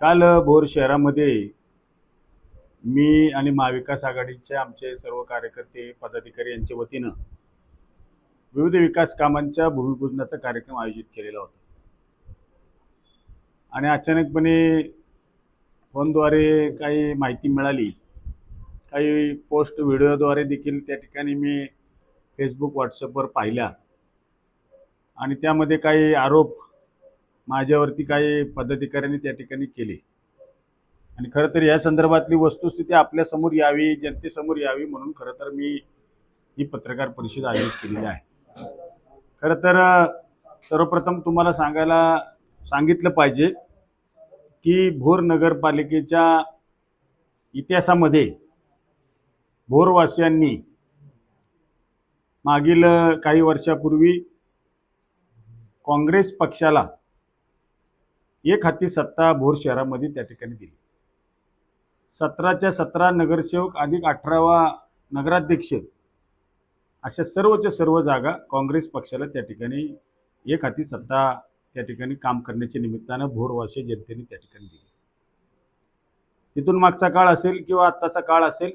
काल भोर शहरामध्ये मी आणि महाविकास आघाडीचे आमचे सर्व कार्यकर्ते पदाधिकारी यांच्या वतीनं विविध विकास कामांच्या भूमिपूजनाचा कार्यक्रम आयोजित केलेला होता. आणि अचानकपणे फोनद्वारे काही माहिती मिळाली. काही पोस्ट व्हिडिओद्वारे देखील त्या ठिकाणी मी फेसबुक व्हॉट्सअपवर पाहिल्या. आणि त्यामध्ये काही आरोप माझ्यावरती काही पदाधिकाऱ्यांनी त्या ठिकाणी केले. आणि खरं तर या संदर्भातली वस्तुस्थिती आपल्यासमोर यावी जनतेसमोर यावी म्हणून खरं तर मी ही पत्रकार परिषद आयोजित केलेली आहे. खरं तर सर्वप्रथम तुम्हाला सांगायला सांगितलं पाहिजे की भोर नगरपालिकेच्या इतिहासामध्ये भोरवासियांनी मागील काही वर्षापूर्वी काँग्रेस पक्षाला एक हाती सत्ता भोर शहरामध्ये त्या ठिकाणी दिली. सतराच्या सतरा नगरसेवक अधिक अठरावा नगराध्यक्ष अशा सर्वच्या सर्व जागा काँग्रेस पक्षाला त्या ठिकाणी एक हाती सत्ता त्या ठिकाणी काम करण्याच्या निमित्तानं भोरवाशी जनतेने त्या ठिकाणी दिली. तिथून मागचा काळ असेल किंवा आत्ताचा काळ असेल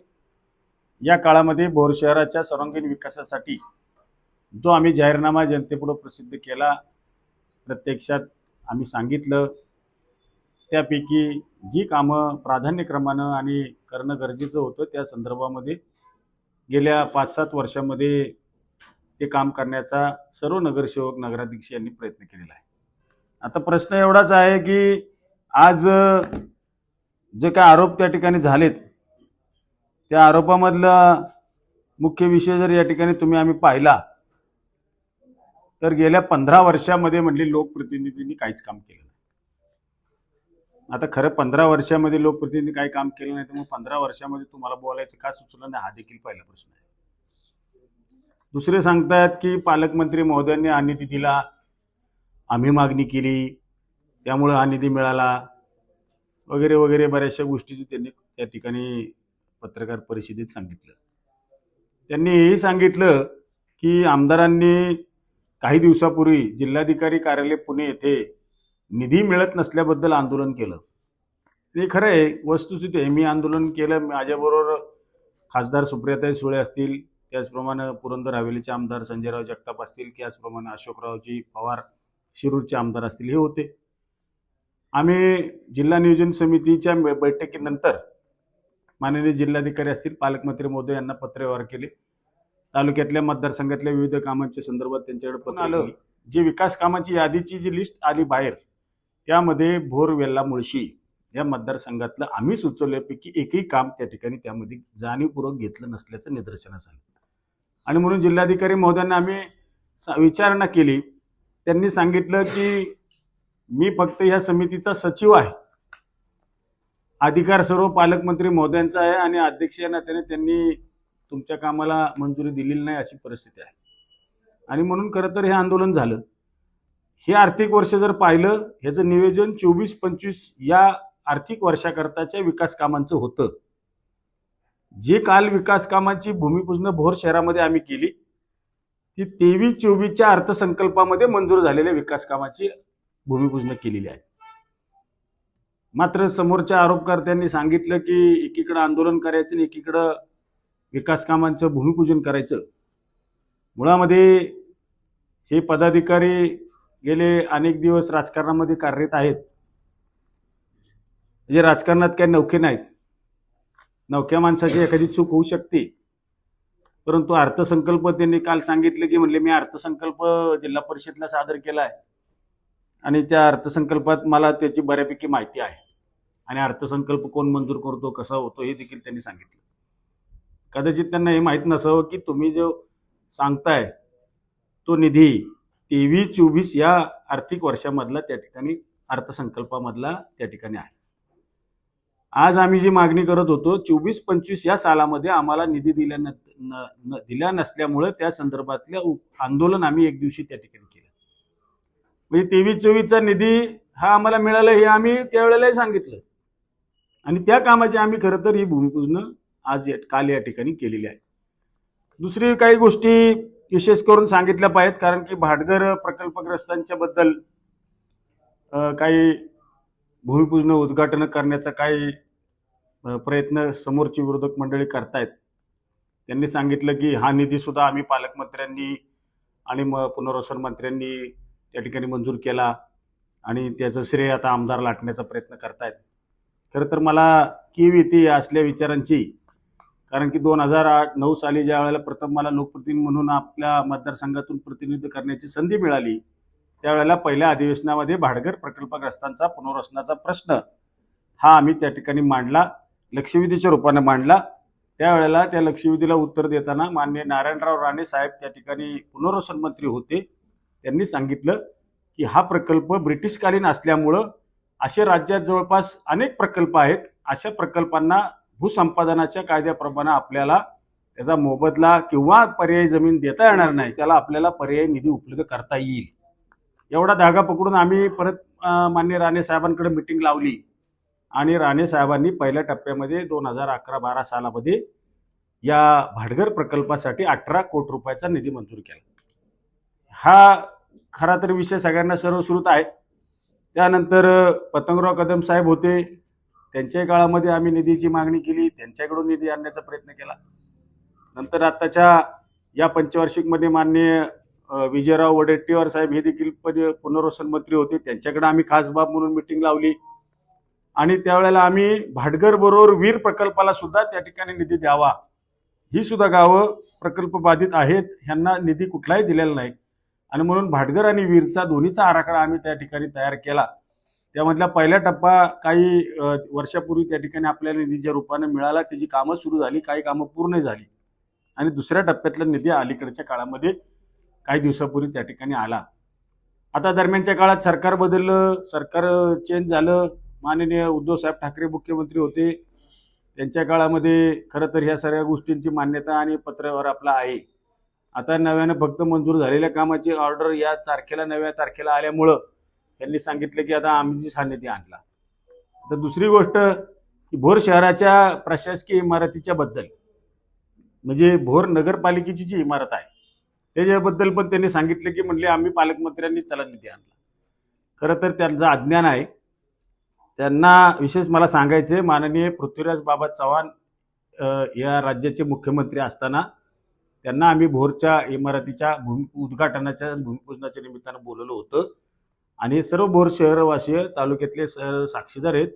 या काळामध्ये भोर शहराच्या सर्वांगीण विकासासाठी जो आम्ही जाहीरनामा जनतेपुढं प्रसिद्ध केला प्रत्यक्षात आम्ही सांगितलं त्यापैकी जी कामं प्राधान्यक्रमानं आणि करणं गरजेचं होतं त्या संदर्भामध्ये गेल्या पाच सात वर्षामध्ये ते काम करण्याचा सर्व नगरसेवक नगराध्यक्ष यांनी प्रयत्न केलेला आहे. आता प्रश्न एवढाच आहे की आज जे काय आरोप त्या ठिकाणी झालेत त्या आरोपामधला मुख्य विषय जर या ठिकाणी तुम्ही आम्ही पाहिला तर गेल्या पंधरा वर्षामध्ये म्हणजे लोकप्रतिनिधींनी काहीच काम केलं आता खरं पंधरा वर्षामध्ये लोकप्रतिनिधी काही काम केलं नाही तर मग पंधरा वर्षामध्ये तुम्हाला बोलायचं का सुचलं नाही? हा देखील पहिला प्रश्न आहे. दुसरे सांगतायत की पालकमंत्री महोदयांनी हा निधी दिला आम्ही मागणी केली त्यामुळं हा निधी मिळाला वगैरे वगैरे बऱ्याचशा गोष्टीची त्यांनी त्या ठिकाणी पत्रकार परिषदेत सांगितलं. त्यांनी हेही सांगितलं की आमदारांनी काही दिवसापूर्वी जिल्हाधिकारी कार्यालय पुणे येथे निधी मिळत नसल्याबद्दल आंदोलन केलं. ते खरं आहे वस्तुस्थिती आहे. मी आंदोलन केलं माझ्याबरोबर खासदार सुप्रियाताई सुळे असतील त्याचप्रमाणे पुरंदर हवेलीचे आमदार संजयराव जगताप असतील त्याचप्रमाणे अशोकरावजी पवार शिरूरचे आमदार असतील हे होते. आम्ही जिल्हा नियोजन समितीच्या बैठकीनंतर माननीय जिल्हाधिकारी असतील पालकमंत्री महोदय यांना पत्रव्यवहार केले. तालुक्यातल्या मतदारसंघातल्या विविध कामांच्या संदर्भात त्यांच्याकडे पण आलं? जी विकास कामाची यादीची जी लिस्ट आली बाहेर त्यामध्ये भोर वेल्ला मुळशी या मतदारसंघातलं आम्ही सुचवल्यापैकी एकही काम त्या ठिकाणी त्यामध्ये जाणीवपूर्वक घेतलं नसल्याचं निदर्शनास आलं. आणि म्हणून जिल्हाधिकारी महोदयांना आम्ही विचारणा केली. त्यांनी सांगितलं की मी फक्त या समितीचा सचिव आहे. अधिकार सर्व पालकमंत्री महोदयांचा आहे आणि अध्यक्ष या नात्याने त्यांनी तुमच्या कामाला मंजुरी दिलेली नाही अशी परिस्थिती आहे. आणि म्हणून खरं तर हे आंदोलन झालं. हे आर्थिक वर्ष जर पाहिलं ह्याचं नियोजन चोवीस पंचवीस या आर्थिक वर्षाकरताच्या विकास कामांचं होतं. जे काल विकास कामांची भूमिपूजन भोर शहरामध्ये आम्ही केली ती तेवीस चोवीसच्या अर्थसंकल्पामध्ये मंजूर झालेल्या विकास कामाची भूमिपूजन केलेली आहे. मात्र समोरच्या आरोपकर्त्यांनी सांगितलं की एकीकडं आंदोलन करायचं आणि एकीकडं विकास कामांचं भूमिपूजन करायचं. मुळामध्ये हे पदाधिकारी गेले अनेक दिवस राजकारणामध्ये कार्यरत आहेत. म्हणजे राजकारणात काही नौके नाहीत. नौक्या माणसाची एखादी चूक होऊ शकते. परंतु अर्थसंकल्प त्यांनी काल सांगितलं की म्हणले मी अर्थसंकल्प जिल्हा परिषदला सादर केला आहे. आणि त्या अर्थसंकल्पात मला त्याची बऱ्यापैकी माहिती आहे. आणि अर्थसंकल्प कोण मंजूर करतो कसा होतो हे देखील त्यांनी सांगितलं. कदाचित त्यांना हे माहीत नसावं की तुम्ही जो सांगताय तो निधी तेवीस चोवीस या आर्थिक वर्षामधला त्या ठिकाणी अर्थसंकल्पामधला त्या ठिकाणी आहे. आज आम्ही जी मागणी करत होतो चोवीस पंचवीस या सालामध्ये आम्हाला निधी दिल्या न, न, न- दिल्या नसल्यामुळे त्या संदर्भातलं आंदोलन आम्ही एक दिवशी त्या ठिकाणी केलं. म्हणजे तेवीस चोवीसचा निधी हा आम्हाला मिळाला हे आम्ही त्यावेळेलाही सांगितलं. आणि त्या कामाची आम्ही खरं तर ही भूमिपूजन आज या काल या ठिकाणी केलेली आहे. दुसरी काही गोष्टी विशेष करून सांगितल्या पाहिजेत कारण की भाटघर प्रकल्पग्रस्तांच्या बद्दल काही भूमिपूजन उद्घाटन करण्याचा काही प्रयत्न समोरची विरोधक मंडळी करतायत. त्यांनी सांगितलं की हा निधीसुद्धा आम्ही पालकमंत्र्यांनी आणि मग पुनर्वसन मंत्र्यांनी त्या ठिकाणी मंजूर केला आणि त्याचं श्रेय आता आमदार लाटण्याचा प्रयत्न करतायत. खरं तर मला कीव येते असल्या विचारांची. कारण की दोन हजार आठ नऊ साली ज्या वेळेला प्रथम मला लोकप्रतिनिधी म्हणून आपल्या मतदारसंघातून प्रतिनिधित्व करण्याची संधी मिळाली त्यावेळेला पहिल्या अधिवेशनामध्ये भाडगर प्रकल्पग्रस्तांचा पुनर्वसनाचा प्रश्न हा आम्ही त्या ठिकाणी मांडला लक्षवेधीच्या रूपाने मांडला. त्यावेळेला त्या लक्षवेधीला उत्तर देताना मान्य नारायणराव राणे साहेब त्या ठिकाणी पुनर्वसन मंत्री होते. त्यांनी सांगितलं की हा प्रकल्प ब्रिटिशकालीन असल्यामुळं असे राज्यात जवळपास अनेक प्रकल्प आहेत. अशा प्रकल्पांना भूसंपादनाच्या कायद्याप्रमाणे आपल्याला त्याचा मोबदला किंवा पर्यायी जमीन देता येणार नाही त्याला आपल्याला पर्यायी निधी उपलब्ध करता येईल. एवढा धागा पकडून आम्ही परत मान्य राणे साहेबांकडे मिटिंग लावली आणि राणे साहेबांनी पहिल्या टप्प्यामध्ये दोन हजार अकरा बारा सालामध्ये या भाडघर प्रकल्पासाठी अठरा कोटी रुपयाचा निधी मंजूर केला. हा खरा तर विषय सगळ्यांना सर्वश्रुत आहे. त्यानंतर पतंगराव कदम साहेब होते त्यांच्याही काळामध्ये आम्ही निधीची मागणी केली त्यांच्याकडून निधी आणण्याचा प्रयत्न केला. नंतर आत्ताच्या या पंचवार्षिकमध्ये मान्य विजयराव वडेट्टीवार साहेब हे देखील पद- पुनर्वसन मंत्री होते. त्यांच्याकडे आम्ही खास बाब म्हणून मिटिंग लावली. आणि त्यावेळेला आम्ही भाटघर बरोबर वीर प्रकल्पाला सुद्धा त्या ठिकाणी निधी द्यावा. ही सुद्धा गावं प्रकल्प बाधित आहेत ह्यांना निधी कुठलाही दिलेला नाही. आणि म्हणून भाटघर आणि वीरचा दोन्हीचा आराखडा आम्ही त्या ठिकाणी तयार केला. त्यामधला पहिला टप्पा काही वर्षापूर्वी त्या ठिकाणी आपल्याला निधीच्या रूपाने मिळाला त्याची कामं सुरू झाली काही कामं पूर्ण झाली. आणि दुसऱ्या टप्प्यातला निधी अलीकडच्या काळामध्ये काही दिवसापूर्वी त्या ठिकाणी आला. आता दरम्यानच्या काळात सरकार बदललं सरकार चेंज झालं. माननीय उद्धवसाहेब ठाकरे मुख्यमंत्री होते. त्यांच्या काळामध्ये खरं तर ह्या सगळ्या गोष्टींची मान्यता आणि पत्रावर आपला आहे. आता नव्यानं फक्त मंजूर झालेल्या कामाची ऑर्डर या तारखेला नव्या तारखेला आल्यामुळं त्यांनी सांगितलं की आता आम्ही हा निधी आणला. तर दुसरी गोष्ट की भोर शहराच्या प्रशासकीय इमारतीच्या बद्दल म्हणजे भोर नगरपालिकेची जी इमारत आहे त्याच्याबद्दल पण त्यांनी सांगितलं की म्हणले आम्ही पालकमंत्र्यांनीच त्याला निधी आणला. खरं तर त्यांचं अज्ञान आहे. त्यांना विशेष मला सांगायचे माननीय पृथ्वीराज बाबा चव्हाण या राज्याचे मुख्यमंत्री असताना त्यांना आम्ही भोरच्या इमारतीच्या भूमी उद्घाटनाच्या भूमिपूजनाच्या निमित्तानं बोलवलं होतं. आणि सर्व बोर शहरवासीय तालुक्यातले स- साक्षीदार आहेत.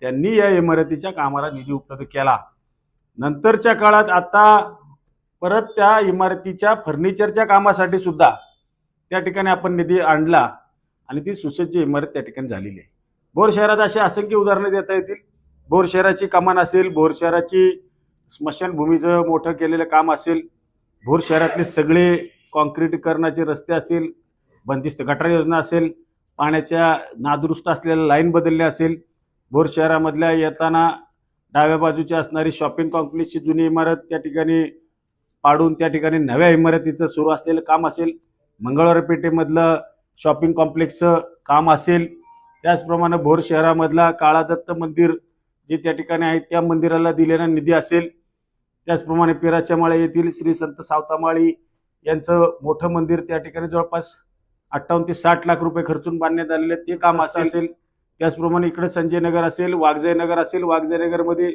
त्यांनी या इमारतीच्या कामाला निधी उपलब्ध केला. नंतरच्या काळात आता परत त्या इमारतीच्या फर्निचरच्या कामासाठी सुद्धा त्या ठिकाणी आपण निधी आणला आणि ती सुसज्ज इमारत त्या ठिकाणी झालेली आहे. बोर शहरात अशी असंख्य उदाहरणं देता येतील. बोर शहराची कमान असेल बोर शहराची स्मशानभूमीचं मोठं केलेलं काम असेल भोर शहरातले सगळे कॉन्क्रीटीकरणाचे रस्ते असतील बंदिस्त गटार योजना असेल पाण्याच्या नादुरुस्त असलेल्या लाईन बदलल्या असेल भोर शहरामधल्या येताना डाव्या बाजूची असणारी शॉपिंग कॉम्प्लेक्सची जुनी इमारत त्या ठिकाणी पाडून त्या ठिकाणी नव्या इमारतीचं सुरू असलेलं काम असेल मंगळवार पेठेमधलं शॉपिंग कॉम्प्लेक्सचं काम असेल त्याचप्रमाणे भोर शहरामधला काळादत्त मंदिर जे त्या ठिकाणी आहे त्या मंदिराला दिलेला निधी असेल. त्याचप्रमाणे पिराच्या माळे येथील श्री संत सावतामाळी यांचं मोठं मंदिर त्या ठिकाणी जवळपास अठ्ठावन्न ते साठ लाख रुपये खर्चून बांधण्यात आलेले ते काम असं असेल त्याचप्रमाणे इकडे संजय नगर असेल वाघजाई नगर असेल. वाघजाई नगरमध्ये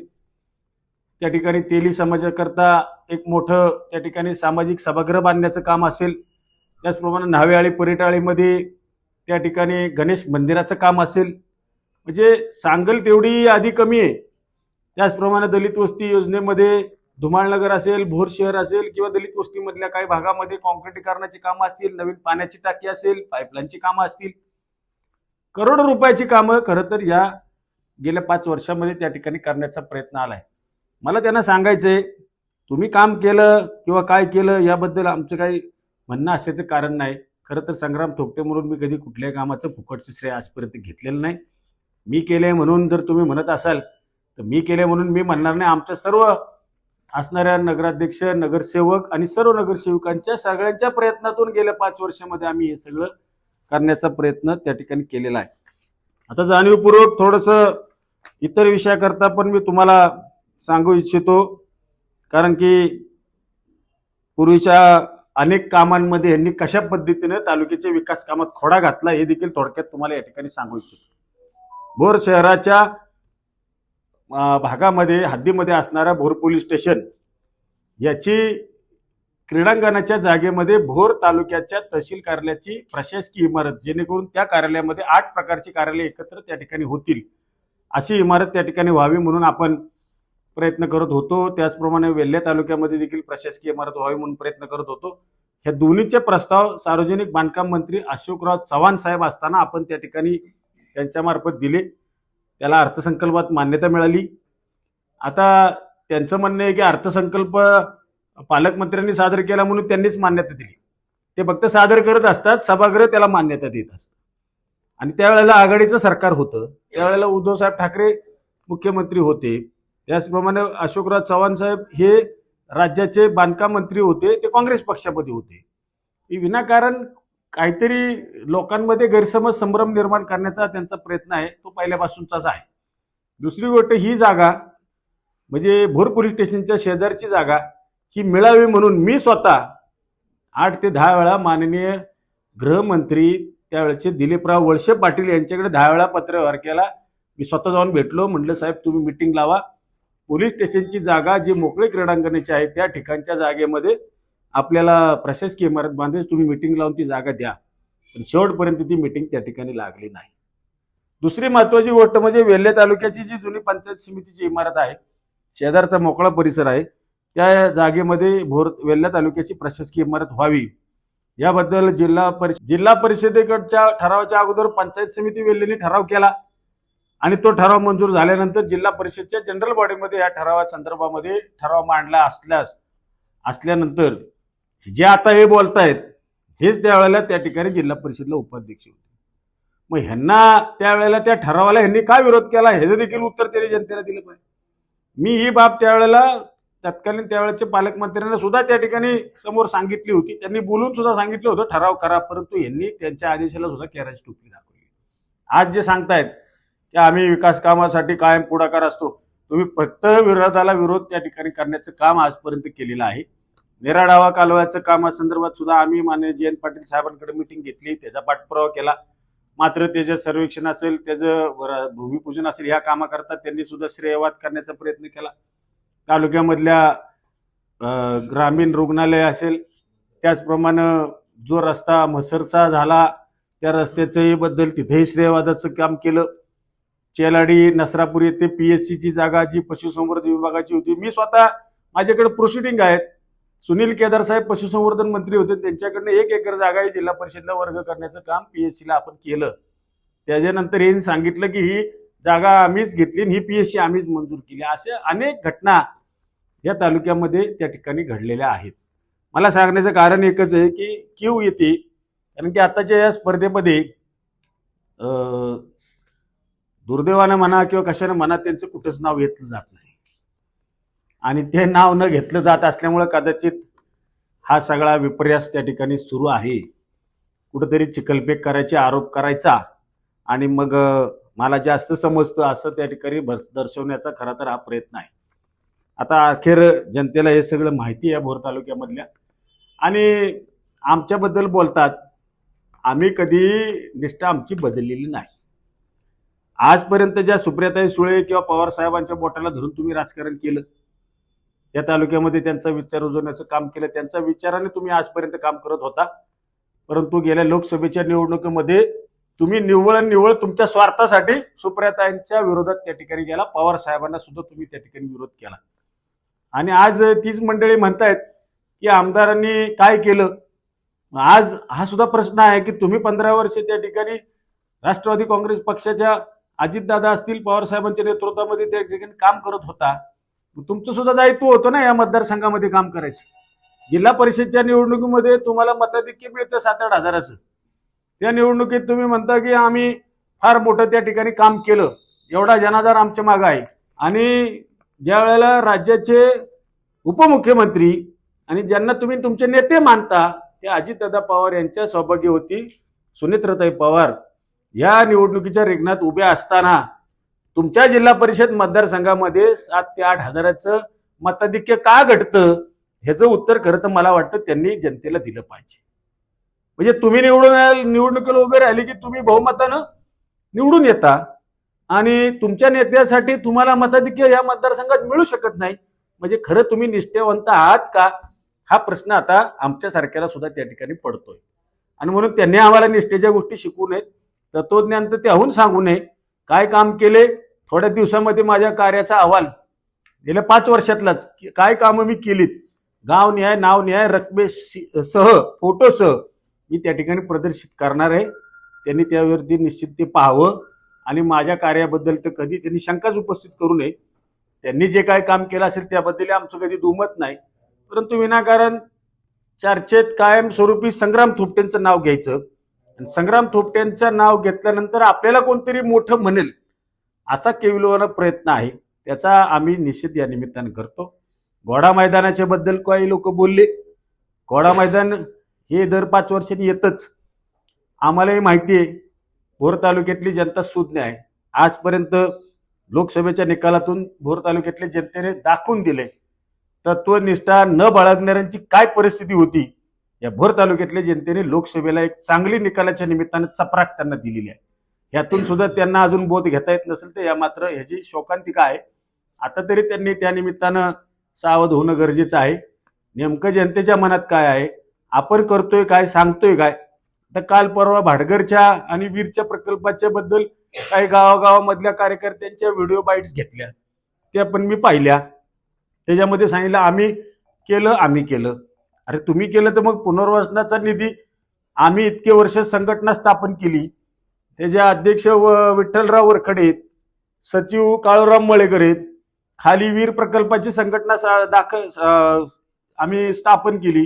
त्या ठिकाणी तेली समाजाकरता एक मोठं त्या ठिकाणी सामाजिक सभागृह बांधण्याचं काम असेल. त्याचप्रमाणे न्हावेआळी परिटाळीमध्ये त्या ठिकाणी गणेश मंदिराचं काम असेल. म्हणजे सांगल तेवढी यादी कमी आहे. त्याचप्रमाणे दलित वस्ती योजनेमध्ये धुमाळनगर असेल भोर शहर असेल किंवा दलित वस्तीमधल्या काही भागामध्ये कॉन्क्रिटीकरणाची कामं असतील नवीन पाण्याची टाकी असेल पाईपलाईनची कामं असतील. करोडो रुपयाची कामं खरं तर या गेल्या पाच वर्षामध्ये त्या ठिकाणी करण्याचा प्रयत्न आला आहे मला त्यांना सांगायचं आहे तुम्ही काम केलं किंवा काय केलं याबद्दल आमचं काही म्हणणं असायचं कारण नाही. खरं तर संग्राम थोपटे म्हणून मी कधी कुठल्याही कामाचं फुकटचं श्रेय आजपर्यंत घेतलेलं नाही. मी केले म्हणून जर तुम्ही म्हणत असाल तर मी केले म्हणून मी म्हणणार नाही. आमचं सर्व असणाऱ्या नगराध्यक्ष नगरसेवक आणि सर्व नगरसेवकांच्या सगळ्यांच्या प्रयत्नातून गेल्या पाच वर्षामध्ये आम्ही हे सगळं करण्याचा प्रयत्न त्या ठिकाणी केलेला आहे. आता जाणीवपूर्वक थोडंसं इतर विषयाकरता पण मी तुम्हाला सांगू इच्छितो कारण की पूर्वीच्या अनेक कामांमध्ये यांनी कशा पद्धतीने तालुक्याच्या विकास कामात खोडा घातला हे देखील थोडक्यात तुम्हाला या ठिकाणी सांगू इच्छितो. भोर शहराच्या भागामध्ये हद्दीमध्ये असणारा भोर पोलीस स्टेशन याची क्रीडांगणाच्या जागेमध्ये भोर तालुक्याच्या तहसील कार्यालयाची प्रशासकीय इमारत जेणेकरून त्या कार्यालयामध्ये आठ प्रकारची कार्यालय एकत्र त्या ठिकाणी होतील अशी इमारत त्या ठिकाणी व्हावी म्हणून आपण प्रयत्न करत होतो. त्याचप्रमाणे वेल्हे तालुक्यामध्ये देखील प्रशासकीय इमारत व्हावी म्हणून प्रयत्न करत होतो. ह्या दोन्हीचे प्रस्ताव सार्वजनिक बांधकाम मंत्री अशोकराव चव्हाण साहेब असताना आपण त्या ठिकाणी त्यांच्यामार्फत दिले. त्याला अर्थसंकल्पात मान्यता मिळाली. आता त्यांचं म्हणणं आहे की अर्थसंकल्प पालकमंत्र्यांनी सादर केला म्हणून त्यांनीच मान्यता दिली. ते फक्त सादर करत असतात सभागृह त्याला मान्यता देत असतात आणि त्यावेळेला आघाडीचं सरकार होतं. त्यावेळेला उद्धवसाहेब ठाकरे मुख्यमंत्री होते. त्याचप्रमाणे अशोकराव चव्हाण साहेब हे राज्याचे बांधकाम मंत्री होते. ते काँग्रेस पक्षामध्ये होते. हे विनाकारण काहीतरी लोकांमध्ये गैरसमज संभ्रम निर्माण करण्याचा त्यांचा प्रयत्न आहे तो पहिल्यापासूनचाच आहे. दुसरी गोष्ट ही जागा म्हणजे भोर पोलीस स्टेशनच्या शेजारची जागा ही मिळावी म्हणून मी स्वतः आठ ते दहा वेळा माननीय गृहमंत्री त्यावेळेचे दिलीपराव वळसे पाटील यांच्याकडे दहा वेळा पत्रव्यवहार केला. मी स्वतः जाऊन भेटलो म्हटलं साहेब तुम्ही मिटिंग लावा. पोलीस स्टेशनची जागा जी मोकळी क्रीडांगणाची आहे त्या ठिकाणच्या जागेमध्ये आपल्याला प्रशासकीय इमारत बांधायची तुम्ही मिटिंग लावून ती जागा द्या. पण शेवटपर्यंत ती मिटिंग त्या ठिकाणी लागली नाही. दुसरी महत्वाची गोष्ट म्हणजे वेल्हे तालुक्याची जी जुनी पंचायत समितीची इमारत आहे शेजारचा मोकळा परिसर आहे त्या जागेमध्ये भोर वेल्हा तालुक्याची प्रशासकीय इमारत व्हावी. याबद्दल जिल्हा परिषद जिल्हा परिषदेकडच्या ठरावाच्या अगोदर पंचायत समिती वेल्हेने ठराव केला. आणि तो ठराव मंजूर झाल्यानंतर जिल्हा परिषदच्या जनरल बॉडीमध्ये या ठरावा संदर्भामध्ये ठराव मांडला असल्यास असल्यानंतर जे आता हे बोलतायत हेच त्यावेळेला त्या ठिकाणी जिल्हा परिषदला उपाध्यक्ष होते. मग ह्यांना त्यावेळेला त्या ठरावाला ह्यांनी काय विरोध केला ह्याचं देखील उत्तर त्यांनी जनतेला दिलं पाहिजे. मी ही बाब त्यावेळेला तत्कालीन त्यावेळेचे पालकमंत्र्यांना सुद्धा त्या ठिकाणी समोर सांगितली होती. त्यांनी बोलून सुद्धा सांगितलं होतं ठराव करा परंतु यांनी त्यांच्या आदेशाला सुद्धा कॅरेज टोपली दाखवली. आज जे सांगतायत की आम्ही विकास कामासाठी कायम पुढाकार असतो तुम्ही फक्त विरोधाला विरोध त्या ठिकाणी करण्याचं काम आजपर्यंत केलेलं आहे. नेराडावा कालव्याचं कामासंदर्भात सुद्धा आम्ही मान्य जयंत पाटील साहेबांकडे मिटिंग घेतली त्याचा पाठपुरावा केला. मात्र त्याचं सर्वेक्षण असेल त्याचं वर- भूमिपूजन असेल ह्या कामाकरता त्यांनी सुद्धा श्रेयवाद करण्याचा प्रयत्न केला. तालुक्यामधल्या ग्रामीण रुग्णालय असेल त्याचप्रमाणे जो रस्ता म्हसरचा झाला त्या रस्त्याचंही बद्दल तिथेही श्रेयवादाचं काम केलं. चेलाडी नसरापूर येथे पी एस सीची जागा जी पशुसंवर्धन विभागाची होती मी स्वतः माझ्याकडे प्रोसिडिंग आहेत. सुनील केदार साहेब पशुसंवर्धन मंत्री होते. त्यांच्याकडनं एक एकर जागा ही जिल्हा परिषदला वर्ग करण्याचं काम पी एस सीला आपण केलं. त्याच्यानंतर यांनी सांगितलं की ही जागा आम्हीच घेतली आणि ही पी एस सी आम्हीच मंजूर केली. अशा अनेक घटना या तालुक्यामध्ये त्या ठिकाणी घडलेल्या आहेत. मला सांगण्याचं कारण एकच आहे की क्यू येते कारण की आताच्या या स्पर्धेमध्ये दुर्दैवानं म्हणा किंवा कशानं म्हणा त्यांचं कुठंच नाव घेतलं जात नाही. आणि ते नाव न घेतलं जात असल्यामुळं कदाचित हा सगळा विपर्यास त्या ठिकाणी सुरू आहे. कुठंतरी चिकलपेक करायचे आरोप करायचा आणि मग मला जास्त समजतं असं त्या ठिकाणी भर दर्शवण्याचा खरा तर हा प्रयत्न आहे. आता अखेर जनतेला हे सगळं माहिती आहे भोर तालुक्यामधल्या. आणि आमच्याबद्दल बोलतात आम्ही कधी निष्ठा आमची बदललेली नाही. आजपर्यंत ज्या सुप्रियाताई सुळे किंवा पवार साहेबांच्या बोटाला धरून तुम्ही राजकारण केलं या तालुक्यामध्ये त्यांचा विचार रुजवण्याचं काम केलं. त्यांच्या विचाराने तुम्ही आजपर्यंत काम करत होता. परंतु गेल्या लोकसभेच्या निवडणुकीमध्ये तुम्ही निव्वळ निव्वळ तुमच्या स्वार्थासाठी सुप्रियाताईंच्या विरोधात त्या ठिकाणी गेला. पवार साहेबांना सुद्धा तुम्ही त्या ठिकाणी विरोध केला. आणि आज तीच मंडळी म्हणतायत की आमदारांनी काय केलं? आज हा सुद्धा प्रश्न आहे की तुम्ही पंधरा वर्ष त्या ठिकाणी राष्ट्रवादी काँग्रेस पक्षाच्या अजितदादा असतील पवार साहेबांच्या नेतृत्वामध्ये त्या ठिकाणी काम करत होता. तुमचं सुद्धा दायित्व होतं ना या मतदारसंघामध्ये काम करायचं. जिल्हा परिषदच्या निवडणुकीमध्ये तुम्हाला मताधिक्य मिळतं सात आठ हजाराचं. त्या निवडणुकीत तुम्ही म्हणता की आम्ही फार मोठं त्या ठिकाणी काम केलं. एवढा जनाधार आमच्या मागं आहे. आणि ज्या वेळेला राज्याचे उपमुख्यमंत्री आणि ज्यांना तुम्ही तुमचे नेते मानता ते अजितदादा पवार यांच्या सहभागी होती सुनेत्रताई पवार. या निवडणुकीच्या रिंगणात उभ्या असताना तुमच्या जिल्हा परिषद मतदारसंघामध्ये सात ते आठ हजाराचं मताधिक्य का घटतं? ह्याचं उत्तर खरं तर मला वाटतं त्यांनी जनतेला दिलं पाहिजे. म्हणजे तुम्ही निवडून निवडणुकीला उभे राहिले की तुम्ही बहुमतानं निवडून येता. आणि तुमच्या नेत्यासाठी तुम्हाला मताधिक्य या मतदारसंघात मिळू शकत नाही. म्हणजे खरं तुम्ही निष्ठावंत आहात का? हा प्रश्न आता आमच्यासारख्याला सुद्धा त्या ठिकाणी पडतोय. आणि म्हणून त्यांनी आम्हाला निष्ठेच्या गोष्टी शिकू नयेत. तत्वज्ञान तर त्याहून सांगू नये. काय काम केले? थोड्या दिवसामध्ये माझ्या कार्याचा अहवाल गेल्या पाच वर्षातलाच काय कामं मी केलीत गाव न्याय नाव न्याय रकमे सह फोटोसह मी त्या ठिकाणी प्रदर्शित करणार आहे. त्यांनी त्यावरती निश्चित ते पाहावं आणि माझ्या कार्याबद्दल तर कधी त्यांनी शंकाच उपस्थित करू नये. त्यांनी जे काय काम केलं असेल त्याबद्दल आमचं कधी दुमत नाही. परंतु विनाकारण चर्चेत कायमस्वरूपी संग्राम थोपटेंचं नाव घ्यायचं. आणि संग्राम थोपटेंचं नाव घेतल्यानंतर आपल्याला कोणतरी मोठं म्हणेल. असा केविलवाना प्रयत्न आहे त्याचा आम्ही निषेध या निमित्तानं करतो. घोडा मैदानाच्या बद्दल काही लोक बोलले. घोडा मैदान हे दर पाच वर्षांनी येतच. आम्हालाही माहिती आहे भोर तालुक्यातली जनता सुज्ञ आहे. आजपर्यंत लोकसभेच्या निकालातून भोर तालुक्यातल्या जनतेने दाखवून दिले. तत्वनिष्ठा न बाळगणाऱ्यांची काय परिस्थिती होती या भोर तालुक्यातल्या जनतेने लोकसभेला एक चांगली निकालाच्या निमित्तानं चपराक त्यांना दिलेली आहे. ह्यातून सुद्धा त्यांना अजून बोध घेता येत नसेल तर या मात्र ह्याची शोकांतिका आहे. आता तरी त्यांनी त्यानिमित्तानं सावध होणं गरजेचं आहे. नेमकं जनतेच्या मनात काय आहे? आपण करतोय काय? सांगतोय काय? तर काल परवा भाडगरच्या आणि वीरच्या प्रकल्पाच्या बद्दल काही गावागावामधल्या कार्यकर्त्यांच्या व्हिडिओ बाईट्स घेतल्या. त्या पण मी पाहिल्या. त्याच्यामध्ये सांगितलं आम्ही केलं आम्ही केलं. अरे तुम्ही केलं तर मग पुनर्वसनाचा निधी आम्ही इतके वर्ष संघटना स्थापन केली. त्याचे अध्यक्ष व विठ्ठलराव वरखडे आहेत सचिव काळूराम मळेकर आहेत. खाली वीर प्रकल्पाची संघटना सा- दाखल आम्ही स्थापन केली.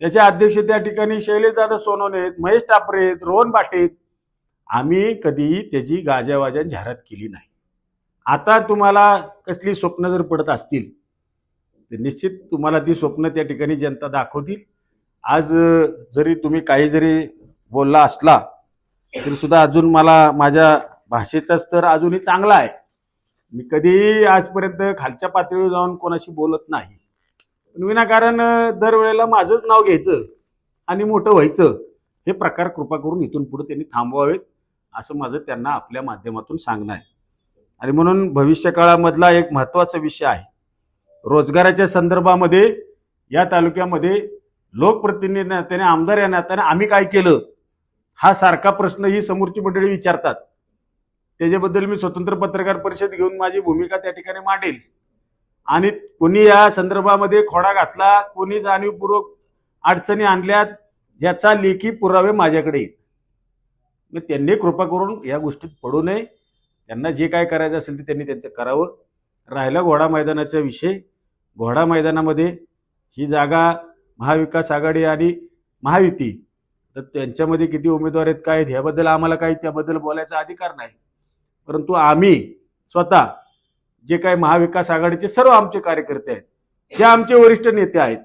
त्याचे अध्यक्ष त्या ठिकाणी शैलेशदादा सोनवणे आहेत महेश टापरे आहेत रोहन बाटे आहेत. आम्ही कधीही त्याची गाजावाजा जाहिरात केली नाही. आता तुम्हाला कसली स्वप्न जर पडत असतील तर निश्चित तुम्हाला ती स्वप्न त्या ठिकाणी जनता दाखवतील. आज जरी तुम्ही काही जरी बोलला असला तरी सुद्धा अजून मला माझ्या भाषेचा स्तर अजूनही चांगला आहे. मी कधीही आजपर्यंत खालच्या पातळीवर जाऊन कोणाशी बोलत नाही. पण विनाकारण दरवेळेला माझंच नाव घ्यायचं आणि मोठं व्हायचं हे प्रकार कृपा करून इथून पुढे त्यांनी थांबवावेत असं माझं त्यांना आपल्या माध्यमातून सांगणं आहे. आणि म्हणून भविष्य काळामधला एक महत्त्वाचा विषय आहे. रोजगाराच्या संदर्भामध्ये या तालुक्यामध्ये लोकप्रतिनिधी नात्याने आमदार या नात्याने आम्ही काय केलं? हा सारखा प्रश्न ही समोरची मंडळी विचारतात. त्याच्याबद्दल मी स्वतंत्र पत्रकार परिषद घेऊन माझी भूमिका त्या ठिकाणी मांडेल. आणि कोणी या संदर्भामध्ये खोडा घातला कोणी जाणीवपूर्वक अडचणी आणल्यात याचा लेखी पुरावे माझ्याकडे मग त्यांनी कृपा करून या गोष्टीत पडू नये. त्यांना जे काय करायचं असेल ते त्यांनी त्यांचं करावं. राहिला घोडा मैदानाचा विषय. घोडा मैदानामध्ये ही जागा महाविकास आघाडी आणि महायुती तर त्यांच्यामध्ये किती उमेदवार आहेत काय आहेत ह्याबद्दल आम्हाला काही त्याबद्दल बोलायचा अधिकार नाही. परंतु आम्ही स्वतः जे काही महाविकास आघाडीचे सर्व आमचे कार्यकर्ते आहेत जे आमचे वरिष्ठ नेते आहेत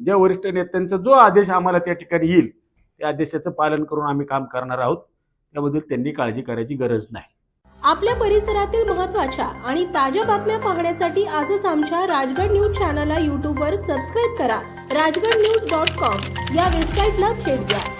ज्या वरिष्ठ नेत्यांचा जो आदेश आम्हाला त्या ठिकाणी येईल त्या आदेशाचं पालन करून आम्ही काम करणार आहोत. त्याबद्दल त्यांनी काळजी करायची गरज नाही. आपल्या परिसरातील महत्त्वाच्या आणि ताज्या बातम्या पाहण्यासाठी आजच आमच्या राजगड न्यूज चॅनलला यूट्यूबवर सबस्क्राईब करा. राजगड न्यूज डॉट कॉम या वेबसाईटला भेट द्या.